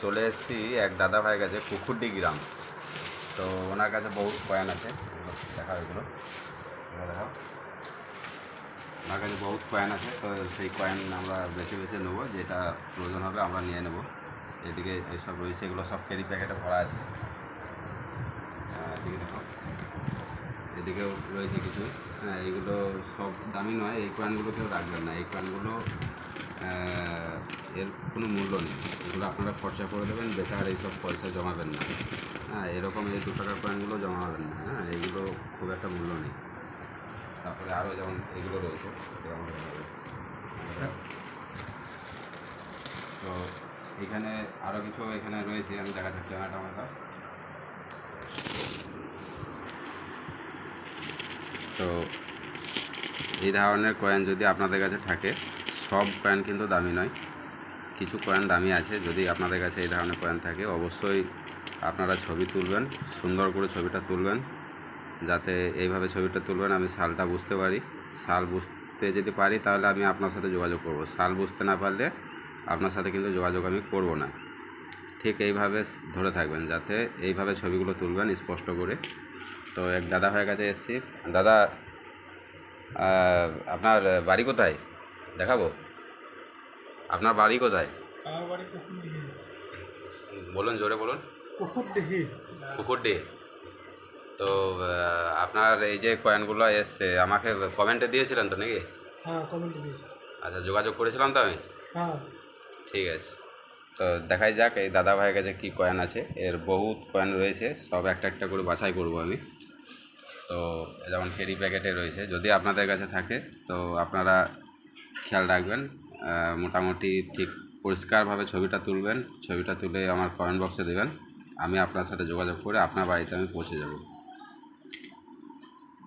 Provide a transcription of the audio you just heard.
চলে এসেছি এক দাদা ভাইয়ের কাছে পুকুরডি গ্রাম। তো ওনার কাছে বহুত কয়েন আছে, দেখা দেখাও ওনার কাছে বহুত কয়েন আছে, তো সেই কয়েন আমরা বেছে বেছে নেব, যেটা প্রয়োজন হবে আমরা নিয়ে নেব। এদিকে এইসব রয়েছে, এগুলো সব ক্যারি প্যাকেটে ভরা আছে। এদিকেও রয়েছে কিছু। হ্যাঁ এইগুলো সব দামি নয়, এই কয়েনগুলো কেউ রাখবেন না। এই কয়েনগুলো এর কোনো মূল্য নেই। এগুলো আপনারা খরচা করে দেবেন, বেকার এইসব পয়সা জমাবেন না। হ্যাঁ এরকম এই দু টাকার কয়েনগুলো জমাবেন না। হ্যাঁ এইগুলো খুব একটা মূল্য নেই। তারপরে আরও যেমন এগুলো রয়েছে তো এখানে আরও কিছু এখানে রয়েছে, আমি দেখাচ্ছি ক্যামেরাটা আমার তো এই ধরনের কয়েন যদি আপনাদের কাছে থাকে, সব কয়েন কিন্তু দামি নয়। কিছু কয়েন দামি আছে, যদি আপনাদের কাছে এই ধরনের কয়েন থাকে, অবশ্যই আপনারা ছবি তুলবেন, সুন্দর করে ছবিটা তুলবেন, যাতে এইভাবে ছবিটা তুলবেন, আমি সালটা বুঝতে পারি। সাল বুঝতে যদি পারি, তাহলে আমি আপনার সাথে যোগাযোগ করব। সাল বুঝতে না পারলে আপনার সাথে কিন্তু যোগাযোগ আমি করব না। ঠিক এইভাবে ধরে থাকবেন, যাতে এইভাবে ছবিগুলো তুলবেন স্পষ্ট করে। তো এক দাদা ভাইয়ের কাছে এসেছি। দাদা আপনার বাড়ি কোথায়? দেখাবো? আপনার বাড়ি কোথায়? আমার বাড়ি কুকুর বলুন জোরে বলুন। কুকুর ডিহি তো আপনার এই যে কয়েনগুলো এসছে আমাকে কমেন্টে দিয়েছিলেন তো নাকি? হ্যাঁ কমেন্ট দিয়েছি। আচ্ছা যোগাযোগ করেছিলাম তো আমি? হ্যাঁ। ঠিক আছে। তো দেখাই যাক এই দাদা ভাইয়ের কাছে কী কয়েন আছে। এর বহুত কয়েন রয়েছে সব একটা একটা করে বাছাই করব আমি। তো যেমন ক্যারি প্যাকেটে রয়েছে। যদি আপনাদের কাছে থাকে তো আপনারা খেয়াল রাখবেন। মোটামুটি ঠিক পরিষ্কারভাবে ছবিটা তুলবেন। ছবিটা তুলে আমার কমেন্ট বক্সে দেবেন। আমি আপনার সাথে যোগাযোগ করে আপনার বাড়িতে আমি পৌঁছে যাব।